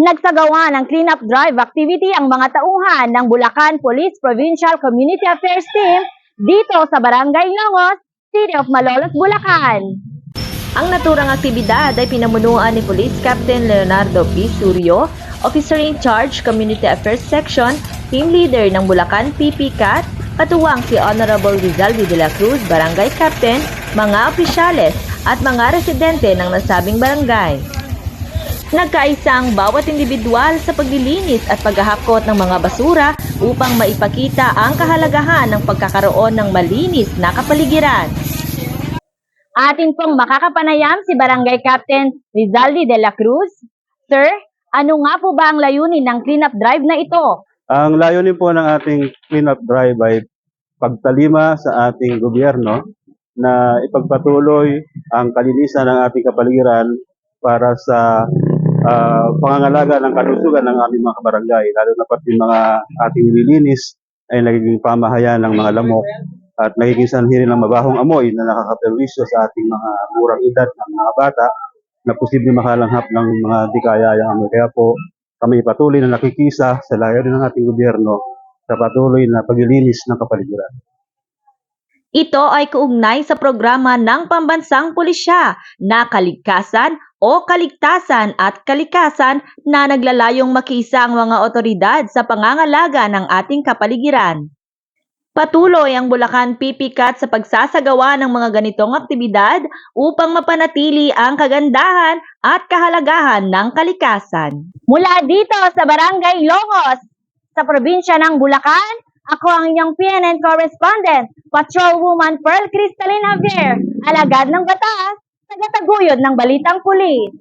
Nagsagawa ng cleanup drive activity ang mga tauhan ng Bulacan Police Provincial Community Affairs Team dito sa Barangay Longos, City of Malolos, Bulacan. Ang naturang aktibidad ay pinamunuan ni Police Captain Leonardo P. Surio, Officer in Charge Community Affairs Section, Team Leader ng Bulacan PPCAT, katuwang si Honorable Rizaldi de la Cruz, Barangay Captain, mga opisyales at mga residente ng nasabing barangay. Nagkaisa ang bawat individual sa paglilinis at paghahakot ng mga basura upang maipakita ang kahalagahan ng pagkakaroon ng malinis na kapaligiran. Atin pong makakapanayam si Barangay Captain Rizaldi de la Cruz. Sir, ano nga po ba ang layunin ng cleanup drive na ito? Ang layunin po ng ating cleanup drive ay pagtalima sa ating gobyerno na ipagpatuloy ang kalinisan ng ating kapaligiran para sa ah, pangangalaga ng kalusugan ng aming mga kabarangay, lalo na pati mga ating nililinis ay nagiging pamahayan ng mga lamok at nagiging sanhi rin ng mabahong amoy na nakakaperwisyo sa ating mga murang edad ng mga bata na posibleng makalanghap ng mga di kayayang amoy. Kaya po kami patuloy na nakikisa sa layunin ng ating gobyerno sa patuloy na paglilinis ng kapaligiran. Ito ay kaugnay sa programa ng Pambansang Pulisya na Kaligkasan o Kaligtasan at Kalikasan na naglalayong makisa ang mga otoridad sa pangangalaga ng ating kapaligiran. Patuloy ang Bulacan PPCAT sa pagsasagawa ng mga ganitong aktibidad upang mapanatili ang kagandahan at kahalagahan ng kalikasan. Mula dito sa Barangay Longos, sa probinsya ng Bulacan, ako ang inyong PNN correspondent, Patrolwoman Pearl Crystalline Javier, alagad ng batas, tagataguyod ng Balitang Pulis.